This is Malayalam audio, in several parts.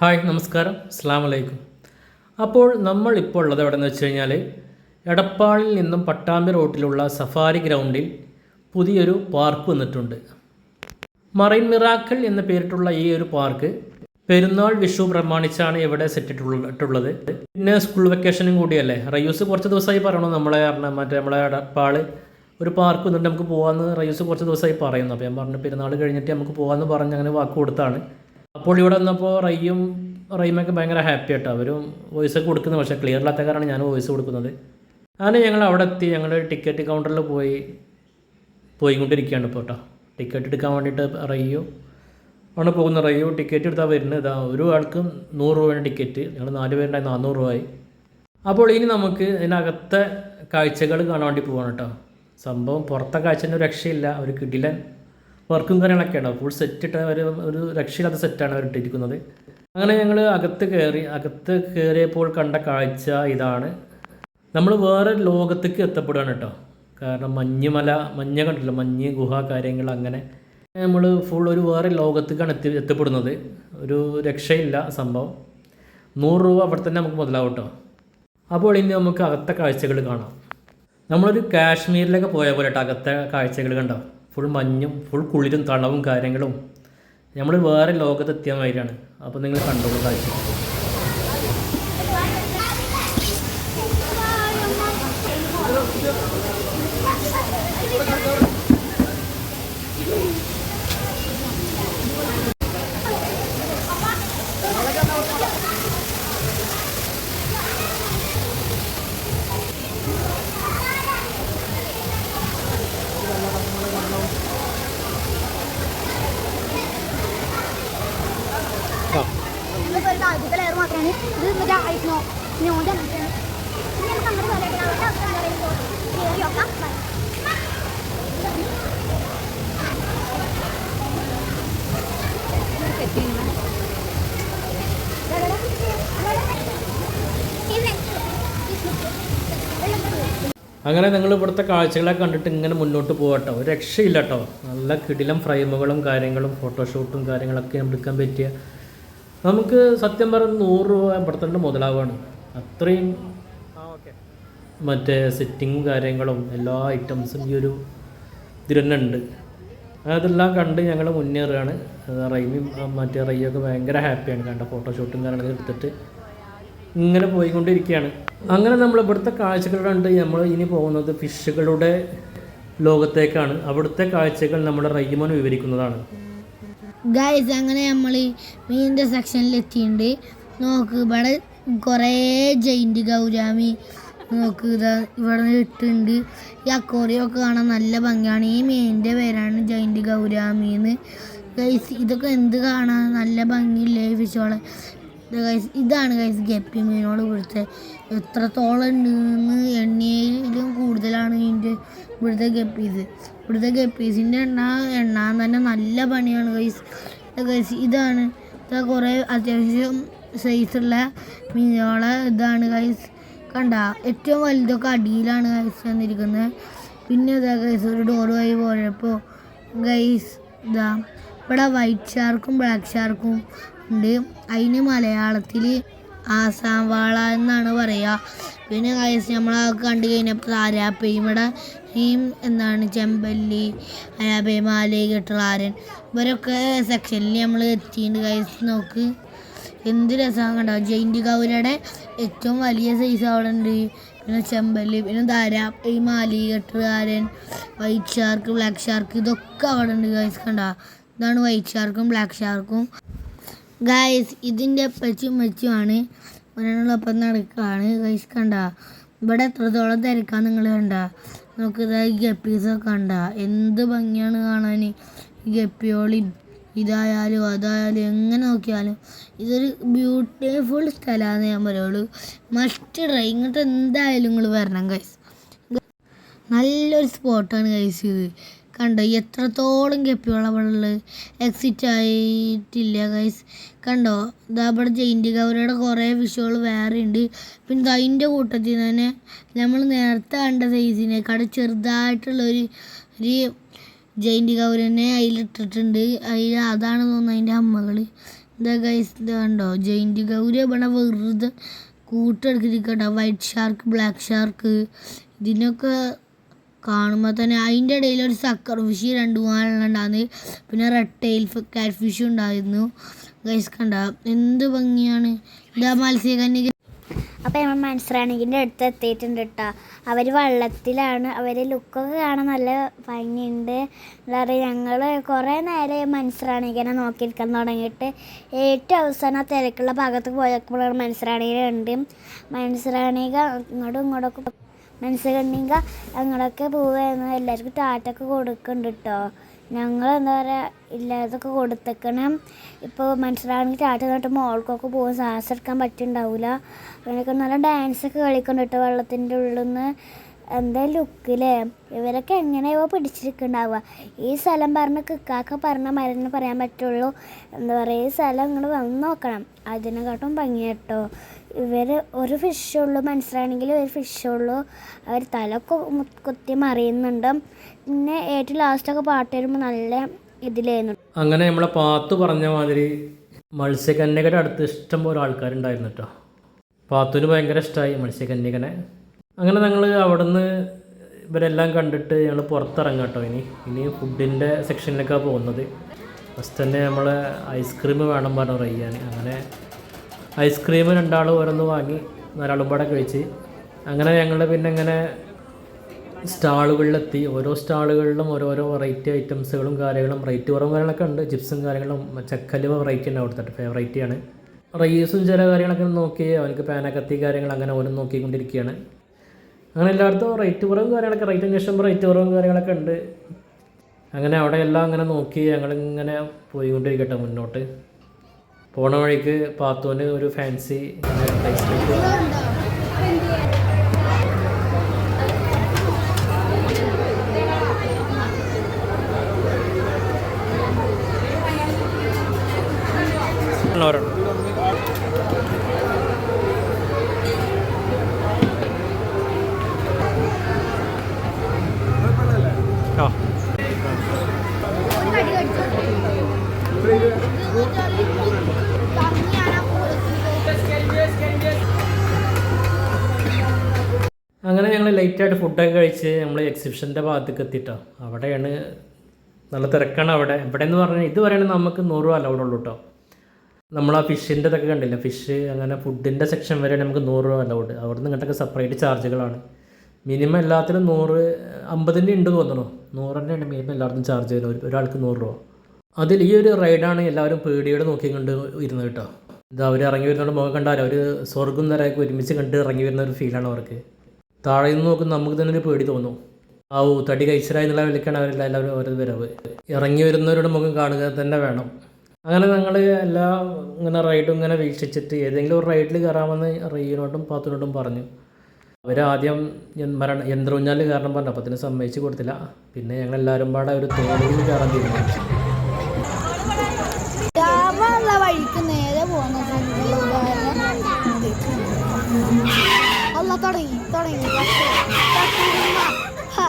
ഹായ് നമസ്കാരം. അസ്സാം വലൈക്കും അപ്പോൾ നമ്മൾ ഇപ്പോൾ ഉള്ളത് എവിടെ എന്ന് വെച്ച് കഴിഞ്ഞാൽ എടപ്പാളിൽ നിന്നും പട്ടാമ്പി റോട്ടിലുള്ള സഫാരി ഗ്രൗണ്ടിൽ പുതിയൊരു പാർക്ക് വന്നിട്ടുണ്ട്. മറൈൻ മിറാക്കിൾ എന്ന പേരിട്ടുള്ള ഈ ഒരു പാർക്ക് പെരുന്നാൾ വിഷു പ്രമാണിച്ചാണ് ഇവിടെ സെറ്റ് ഇട്ടിട്ടുള്ളത് പിന്നെ സ്കൂൾ വെക്കേഷനും കൂടിയല്ലേ? റയൂസ് കുറച്ച് ദിവസമായി പറയണു നമ്മളെ പറഞ്ഞ മറ്റേ നമ്മളെ എടപ്പാൾ ഒരു പാർക്ക് വന്നിട്ട് നമുക്ക് പോകാമെന്ന് റയൂസ് കുറച്ച് ദിവസമായി പറയുന്നു. അപ്പോൾ ഞാൻ പറഞ്ഞു പെരുന്നാൾ കഴിഞ്ഞിട്ട് നമുക്ക് പോകാമെന്ന് പറഞ്ഞ് അങ്ങനെ വാക്ക് കൊടുത്താണ്. അപ്പോൾ ഇവിടെ വന്നപ്പോൾ റയ്യും റയ്യുമൊക്കെ ഭയങ്കര ഹാപ്പി ആട്ടോ. അവരും വോയിസ് ഒക്കെ കൊടുക്കുന്നത് പക്ഷേ ക്ലിയർ ഇല്ലാത്ത കാരണം ഞാൻ വോയിസ് കൊടുക്കുന്നത്. അങ്ങനെ ഞങ്ങൾ അവിടെ എത്തി. ഞങ്ങൾ ടിക്കറ്റ് കൗണ്ടറിൽ പോയി പോയിക്കൊണ്ടിരിക്കുകയാണ് ഇപ്പോൾ കേട്ടോ ടിക്കറ്റ് എടുക്കാൻ വേണ്ടിയിട്ട് റയ്യോ ആണ് പോകുന്ന റയ്യോ ടിക്കറ്റ് എടുത്താൽ വരുന്നത്. ഇതാ ഒരു ആൾക്കും നൂറ് രൂപയാണ് ടിക്കറ്റ് ഞങ്ങൾ നാല് പേരുണ്ടായി നാനൂറ് രൂപയായി. അപ്പോൾ ഇനി നമുക്ക് ഇതിനകത്തെ കാഴ്ചകൾ കാണാൻ വേണ്ടി പോകണം കേട്ടോ സംഭവം പുറത്തെ കാഴ്ചന്റെ രക്ഷയില്ല. ഒരു കിടിലൻ വർക്കും കാര്യങ്ങളൊക്കെ ഉണ്ടാവും. ഫുൾ സെറ്റ് ഇട്ട ഒരു രക്ഷയില്ലാത്ത സെറ്റാണ് അവർ ഇട്ടിരിക്കുന്നത് അങ്ങനെ ഞങ്ങൾ അകത്ത് കയറി അകത്ത് കയറിയപ്പോൾ കണ്ട കാഴ്ച ഇതാണ്. നമ്മൾ വേറെ ലോകത്തേക്ക് എത്തപ്പെടുകയാണ് കേട്ടോ. കാരണം മഞ്ഞുമല മഞ്ഞ കണ്ടില്ല മഞ്ഞ് ഗുഹ കാര്യങ്ങൾ അങ്ങനെ. നമ്മൾ ഫുൾ ഒരു വേറെ ലോകത്തേക്കാണ് എത്തി എത്തപ്പെടുന്നത്. ഒരു രക്ഷയില്ല സംഭവം. നൂറ് രൂപ അവിടെ തന്നെ നമുക്ക് മുതലാവും കേട്ടോ. അപ്പോൾ ഇനി നമുക്ക് അകത്തെ കാഴ്ചകൾ കാണാം. നമ്മളൊരു കാശ്മീരിലൊക്കെ പോയ പോലെ കേട്ടോ അകത്തെ കാഴ്ചകൾ കണ്ടോ? ഫുൾ മഞ്ഞും ഫുൾ കുളിരും തണവും കാര്യങ്ങളും നമ്മൾ വേറെ ലോകത്തെത്തിയ മാതിരിയാണ്. അപ്പോൾ നിങ്ങൾ കണ്ടോളൂ കാഴ്ച Thank ഒരു ആദ്യത്തെ ലെയർ മാത്രമാണ്. ഇത് മറ്റേ ഐസ്നോ നോ അങ്ങനത്തെയാണ് ഇനി നമുക്ക് അങ്ങോട്ട് പോലെ അവരുടെ അവസ്ഥ എന്താ പറയുമ്പോൾ കയറി നോക്കാം ബൈ. അങ്ങനെ നിങ്ങൾ ഇവിടുത്തെ കാഴ്ചകളൊക്കെ കണ്ടിട്ട് ഇങ്ങനെ മുന്നോട്ട് പോകട്ടോ ഒരു രക്ഷയില്ല കേട്ടോ. നല്ല കിടിലം ഫ്രെയിമുകളും കാര്യങ്ങളും ഫോട്ടോഷൂട്ടും കാര്യങ്ങളൊക്കെ എടുക്കാൻ പറ്റിയ നമുക്ക് സത്യം പറഞ്ഞ നൂറ് രൂപ ഇവിടെ മുതലാവാണ്. അത്രയും മറ്റേ സെറ്റിങ്ങും കാര്യങ്ങളും എല്ലാ ഐറ്റംസും ഈ ഒരു ഇതിൽ തന്നെ ഉണ്ട്. അതെല്ലാം കണ്ട് ഞങ്ങൾ മുന്നേറുകയാണ്. റൈമിയും മറ്റേ റൈയൊക്കെ ഭയങ്കര ഹാപ്പിയാണ് കണ്ട ഫോട്ടോഷൂട്ടും കാര്യങ്ങളൊക്കെ എടുത്തിട്ട് ഇങ്ങനെ പോയിക്കൊണ്ടിരിക്കുകയാണ്. അങ്ങനെ നമ്മൾ ഇവിടുത്തെ കാഴ്ചകൾ കണ്ട് നമ്മൾ ഇനി പോകുന്നത് ഫിഷുകളുടെ ലോകത്തേക്കാണ്. അവിടുത്തെ കാഴ്ചകൾ നമ്മുടെ റൈമൻ വിവരിക്കുന്നതാണ്. ഗൈസ് അങ്ങനെ നമ്മൾ മീനിന്റെ സെക്ഷനിൽ എത്തിയിട്ടുണ്ട് നോക്ക് ഇവിടെ കുറേ ജയിന്റ് ഗൗരാമി നോക്ക് ഇതാ ഇവിടെ ഇട്ടുണ്ട്. ഈ അക്കോറിയം ഒക്കെ കാണാൻ നല്ല ഭംഗിയാണ്. ഈ മീനിന്റെ പേരാണ് ജയിന്റ് ഗൗരാമി എന്ന് ഗൈസ് ഇതൊക്കെ എന്ത് കാണാൻ നല്ല ഭംഗിയില്ലേ ഫിഷോളെ ഗൈസ് ഇതാണ് ഗൈസ് ഗപ്പി മീനോട് ഇവിടുത്തെ. എത്രത്തോളം ഉണ്ടെന്ന് എണ്ണയിലും കൂടുതലാണ് ഇതിന്റെ ഇവിടുത്തെ ഗപ്പീസ് ഇവിടുത്തെ ഗപ്പീസിന്റെ എണ്ണ എണ്ണാൻ തന്നെ നല്ല പണിയാണ് ഗൈസ് ഗൈസ് ഇതാണ്. ഇതാ കുറേ അത്യാവശ്യം സൈസുള്ള മീനുകളെ ഇതാണ് ഗൈസ് കണ്ട ഏറ്റവും വലുതൊക്കെ അടിയിലാണ് ഗൈസ് വന്നിരിക്കുന്നത് പിന്നെ ഇതാ ഗൈസ് ഒരു ഡോർ വഴി പോയപ്പോൾ ഗൈസ് ഇതാ ഇവിടെ വൈറ്റ് ഷാർക്കും ബ്ലാക്ക് ഷാർക്കും ഉണ്ട്. അതിന് മലയാളത്തിൽ ആസാം വാള എന്നാണ് പറയുക പിന്നെ കൈസ് നമ്മൾ കണ്ടു കഴിഞ്ഞപ്പോൾ ആരാപ്പയും ഇവിടെ ഹീം എന്താണ് ചെമ്പല്ലി ആരാപ്പയും മാലി കെട്ടുകാരൻ. ഇവരൊക്കെ സെക്ഷനിൽ നമ്മൾ എത്തിയിട്ടുണ്ട് കൈസ് നോക്ക്. എന്ത് രസമാണ് കണ്ടോ? ജയിന്റ് കൗരയുടെ ഏറ്റവും വലിയ സൈസ് അവിടെ ഉണ്ട്. പിന്നെ ചെമ്പല്ലി പിന്നെ ധാരാ ഈ മാലി കെട്ടുകാരൻ വൈറ്റ് ഷാർക്ക് ബ്ലാക്ക് ഷാർക്ക് ഇതൊക്കെ അവിടെ ഉണ്ട് കൈസ് കണ്ടോ? ഇതാണ് വൈറ്റ് ഷാർക്കും ബ്ലാക്ക് ഷാർക്കും ഗൈസ് ഇതിന്റെ പച്ചും മച്ചുമാണ് ഒരാളൊപ്പം നടക്കുകയാണ് ഗൈസ് കണ്ട? ഇവിടെ എത്രത്തോളം തിരക്കാൻ നിങ്ങൾ കണ്ട? നമുക്ക് ഇതാ ഈ ഗപ്പീസൊക്കെ കണ്ട. എന്ത് ഭംഗിയാണ് കാണാൻ ഈ ഗപ്പിയോളിയും ഇതായാലും അതായാലും എങ്ങനെ നോക്കിയാലും ഇതൊരു ബ്യൂട്ടിഫുൾ സ്ഥലമാണ് ഞാൻ പറയുള്ളൂ. മസ്റ്റ് ട്രൈ ഇങ്ങോട്ട് എന്തായാലും നിങ്ങൾ വരണം ഗൈസ് നല്ലൊരു സ്പോട്ടാണ് ഗൈസ് ഇത്. കണ്ടോ? എത്രത്തോളം ഗപ്പികളാണ് ഇവിടെ ഉള്ളത് എക്സിറ്റ് ആയിട്ടില്ല ഗൈസ് കണ്ടോ? ഇതാ ഇവിടെ ജയിന്റ് ഗൗരയുടെ കുറേ വിഷുകൾ വേറെ ഉണ്ട്. പിന്നെ അതിന്റെ കൂട്ടത്തിൽ തന്നെ നമ്മൾ നേരത്തെ കണ്ട സൈസിനേക്കാട് ചെറുതായിട്ടുള്ള ഒരു ഒരു ജയിന്റെ ഗൗരനെ അതിലിട്ടിട്ടുണ്ട്. അതിൽ അതാണ് തോന്നുന്നത് അതിന്റെ അമ്മകൾ ഇതാ ഗൈസ് ഇത് കണ്ടോ? ജയിന്റെ ഗൗരി ഇവിടെ വെറുതെ കൂട്ടെടുത്തിരിക്കട്ടോ വൈറ്റ് ഷാർക്ക് ബ്ലാക്ക് ഷാർക്ക് ഇതിനൊക്കെ കാണുമ്പോൾ തന്നെ അതിന്റെ ഇടയിൽ ഒരു സക്കർ ഫിഷ് രണ്ട് മൂന്നെണ്ണം ഉണ്ടായിരുന്നു പിന്നെ റെഡ് ടെയിൽ കാറ്റ് ഫിഷും ഉണ്ടായിരുന്നു. ഗൈസ് കണ്ട? എന്ത് ഭംഗിയാണ്. ഇതാ മത്സ്യകന്യക അപ്പോൾ നമ്മൾ മനസ്സിലാണെങ്കിന്റെ അടുത്ത് എത്തിയിട്ടുണ്ട് കേട്ടോ അവർ വള്ളത്തിലാണ്. അവർ ലുക്കൊക്കെ കാണാൻ നല്ല ഭംഗിയുണ്ട്. എന്താ പറയുക ഞങ്ങൾ കുറേ നേരം മനസ്സിലാണെങ്കിനെ നോക്കിയിരിക്കാൻ തുടങ്ങിയിട്ട് ഏറ്റവും അവസാനം ആ തിരക്കുള്ള ഭാഗത്ത് പോയപ്പോഴാണ് മനസ്സിലാണെങ്കിൽ ഉണ്ട് മനസ്സിലാണെങ്കിൽ ഇങ്ങോട്ടും ഇങ്ങോട്ടൊക്കെ മനസ്സിലുണ്ടെങ്കിൽ ഞങ്ങളൊക്കെ പോവുകയെന്ന് എല്ലാവർക്കും ടാറ്റൊക്കെ കൊടുക്കുന്നുണ്ട് കേട്ടോ ഞങ്ങൾ എന്താ പറയുക ഇല്ലാതൊക്കെ കൊടുത്തേക്കണം. ഇപ്പോൾ മനസ്സിലാണെങ്കിൽ ടാറ്റ നട്ട് മോൾക്കൊക്കെ പോകും ശ്വാസം എടുക്കാൻ പറ്റുന്നുണ്ടാവില്ല അങ്ങനെയൊക്കെ നല്ല ഡാൻസൊക്കെ കളിക്കുന്നുണ്ട് കേട്ടോ വെള്ളത്തിന്റെ ഉള്ളിൽ നിന്ന് എന്താ ലുക്കില്ലേ ഇവരൊക്കെ എങ്ങനെയോ പിടിച്ചിരിക്കുന്നുണ്ടാവുക ഈ സ്ഥലം പറഞ്ഞ കിക്കാക്ക പറഞ്ഞ മരുന്ന് പറയാൻ പറ്റുള്ളൂ. എന്താ പറയുക ഈ സ്ഥലം ഇങ്ങോട്ട് വന്ന് നോക്കണം. അതിനെക്കാട്ടും ഭംഗി കേട്ടോ. ഇവർ ഒരു ഫിഷുള്ളൂ മനസ്സിലാണെങ്കിൽ ഒരു ഫിഷുള്ളൂ അവർ മു- കുത്തി മറിയുന്നുണ്ട്. പിന്നെ ഏറ്റവും ലാസ്റ്റൊക്കെ പാട്ട് വരുമ്പോൾ നല്ല ഇതിലായിരുന്നു. അങ്ങനെ നമ്മളെ പാത്തു പറഞ്ഞ മാതിരി മത്സ്യകന്യകയുടെ അടുത്ത് ഇഷ്ടം പോലെ ആൾക്കാരുണ്ടായിരുന്നു കേട്ടോ. പാത്തുവിന് ഭയങ്കര ഇഷ്ടമായി മത്സ്യകന്യകനെ. അങ്ങനെ ഞങ്ങൾ അവിടുന്ന് ഇവരെല്ലാം കണ്ടിട്ട് ഞങ്ങൾ പുറത്തിറങ്ങാം കേട്ടോ ഇനി. ഇനി ഫുഡിന്റെ സെക്ഷനിലേക്കാണ് പോകുന്നത്. ഫസ്റ്റ് തന്നെ നമ്മൾ ഐസ്ക്രീം വേണം പറഞ്ഞു റയ്യാൻ അങ്ങനെ ഐസ്ക്രീം രണ്ടാൾ ഓരോന്ന് വാങ്ങി നാലാളും പാടെ കഴിച്ച്. അങ്ങനെ ഞങ്ങൾ പിന്നെ ഇങ്ങനെ സ്റ്റാളുകളിലെത്തി. ഓരോ സ്റ്റാളുകളിലും ഓരോരോ വെറൈറ്റി ഐറ്റംസുകളും കാര്യങ്ങളും റേറ്റ് കുറവും കാര്യങ്ങളൊക്കെ ഉണ്ട്. ചിപ്സും കാര്യങ്ങളും ചക്കലുവ വെറൈറ്റി ഉണ്ട് അവിടുത്തെ ഫേവറേറ്റിയാണ് റൈസും ചില കാര്യങ്ങളൊക്കെ നോക്കി അവനക്ക് പാനക്കത്തി കാര്യങ്ങൾ അങ്ങനെ ഓരോ നോക്കിക്കൊണ്ടിരിക്കുകയാണ് അങ്ങനെ എല്ലായിടത്തും റേറ്റ് കുറവും കാര്യങ്ങളൊക്കെ റേറ്റ് അന്വേഷിക്കുമ്പോൾ റേറ്റ് കുറവും കാര്യങ്ങളൊക്കെ ഉണ്ട്. അങ്ങനെ അവിടെ എല്ലാം അങ്ങനെ നോക്കി ഞങ്ങളിങ്ങനെ പോയിക്കൊണ്ടിരിക്കട്ടെ മുന്നോട്ട്. പോണ വഴിക്ക് പാത്തുവിന് ഒരു ഫാൻസി ലൈറ്റായിട്ട് ഫുഡൊക്കെ കഴിച്ച് നമ്മൾ എക്സിബിഷന്റെ ഭാഗത്തേക്ക് എത്തിട്ടോ. അവിടെയാണ് നല്ല തിരക്കാണ് അവിടെ. ഇവിടെ എന്ന് പറഞ്ഞാൽ ഇത് പറയുകയാണെങ്കിൽ നമുക്ക് നൂറ് അലൗഡ് ഉള്ളൂ കേട്ടോ നമ്മൾ ആ ഫിഷിന്റെ ഇതൊക്കെ കണ്ടില്ല? ഫിഷ് അങ്ങനെ ഫുഡിന്റെ സെക്ഷൻ വരെ നമുക്ക് നൂറ് രൂപ അലൗഡ് അവിടെ നിന്ന് ഇങ്ങോട്ടൊക്കെ സെപ്പറേറ്റ് ചാർജുകളാണ് മിനിമം എല്ലാത്തിനും നൂറ് അമ്പതിന്റെ ഉണ്ട് തോന്നണോ. നൂറിന്റെ മിനിമം എല്ലാവർക്കും ചാർജ് ചെയ്യുന്നത്. ഒരാൾക്ക് നൂറ് രൂപ. അതിൽ ഈ ഒരു റൈഡാണ് എല്ലാവരും പേടിയോടെ നോക്കിക്കൊണ്ട് ഇരുന്നത് കേട്ടോ ഇത് അവർ ഇറങ്ങി വരുന്നതുകൊണ്ട് മുഖം കണ്ടാൽ അവർ സ്വർഗം നിറയൊക്കെ ഒരുമിച്ച് കണ്ട് ഇറങ്ങി വരുന്ന ഒരു ഫീലാണ് അവർക്ക്. താഴെ നിന്ന് നോക്കുമ്പോൾ നമുക്ക് തന്നെ ഒരു പേടി തോന്നും. ആ ഊ തടി കഴിച്ചരായി എന്നുള്ള വിലക്കാണ് അവരെല്ലാം എല്ലാവരും ഓരോ വരവ്. ഇറങ്ങി വരുന്നവരുടെ മുഖം കാണുക തന്നെ വേണം. അങ്ങനെ ഞങ്ങൾ എല്ലാ ഇങ്ങനെ റൈഡും ഇങ്ങനെ വീക്ഷിച്ചിട്ട് ഏതെങ്കിലും ഒരു റൈഡിൽ കയറാമെന്ന് റീനോട്ടും പാത്തിനോട്ടും പറഞ്ഞു. അവരാദ്യം മരണ യന്ത്രൂഞ്ഞാൽ കാരണം പറഞ്ഞു. അപ്പത്തിന് സമ്മതിച്ച് കൊടുത്തില്ല. പിന്നെ ഞങ്ങൾ എല്ലാവരും പാടെ ഒരു തോണിയിൽ കയറാൻ തീരുമാനിച്ചു. വഴിക്ക് നേരെ പോകുന്ന അല്ല തുടങ്ങി തുടങ്ങി. ഹ.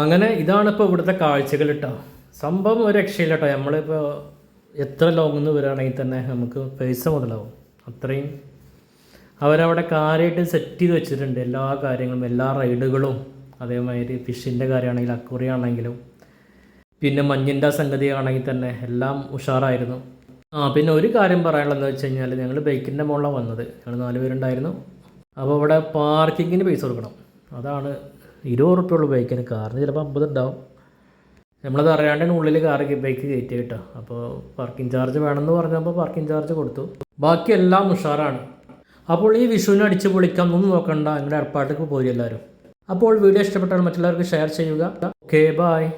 അങ്ങനെ ഇതാണ് ഇപ്പോൾ ഇവിടുത്തെ കാഴ്ചകൾ കേട്ടോ സംഭവം ഒരു രക്ഷയില്ല കേട്ടോ നമ്മളിപ്പോൾ എത്ര ലോങ്ങിൽ നിന്ന് വരികയാണെങ്കിൽ തന്നെ നമുക്ക് പൈസ മുതലാവും. അത്രയും. അവരവിടെ കാര്യമായിട്ട് സെറ്റ് ചെയ്ത് വെച്ചിട്ടുണ്ട്. എല്ലാ കാര്യങ്ങളും എല്ലാ റൈഡുകളും അതേമാതിരി ഫിഷിന്റെ കാര്യമാണെങ്കിലും അക്വറി ആണെങ്കിലും പിന്നെ മഞ്ഞിന്റെ സംഗതി ആണെങ്കിൽ തന്നെ എല്ലാം ഉഷാറായിരുന്നു. ആ പിന്നെ ഒരു കാര്യം പറയാനുള്ളതെന്ന് വെച്ച് കഴിഞ്ഞാൽ ഞങ്ങൾ ബൈക്കിന്റെ മുകളിലാണ് വന്നത്. ഞങ്ങൾ നാല് പേരുണ്ടായിരുന്നു. അപ്പോൾ അവിടെ പാർക്കിങ്ങിന് പൈസ കൊടുക്കണം. അതാണ് ഇരുപത് റുപ്യ ഉള്ളൂ ബൈക്കിന് കാറിന് ചിലപ്പോൾ അമ്പത് ഉണ്ടാവും നമ്മളത് അറിയാണ്ട് ഉള്ളിൽ കാർ ബൈക്ക് കയറ്റി കേട്ടോ. അപ്പോൾ പാർക്കിംഗ് ചാർജ് വേണമെന്ന് പറഞ്ഞപ്പോൾ പാർക്കിംഗ് ചാർജ് കൊടുത്തു. ബാക്കി എല്ലാം ഉഷാറാണ്. അപ്പോൾ ഈ വിഷുവിനെ അടിച്ച് പൊളിക്കാം ഒന്നും നോക്കണ്ട. നിങ്ങളുടെ ഏർപ്പാട്ടിലേക്ക് പോയി എല്ലാവരും. അപ്പോൾ വീഡിയോ ഇഷ്ടപ്പെട്ടാൽ മറ്റുള്ളവർക്ക് ഷെയർ ചെയ്യുക. Okay bye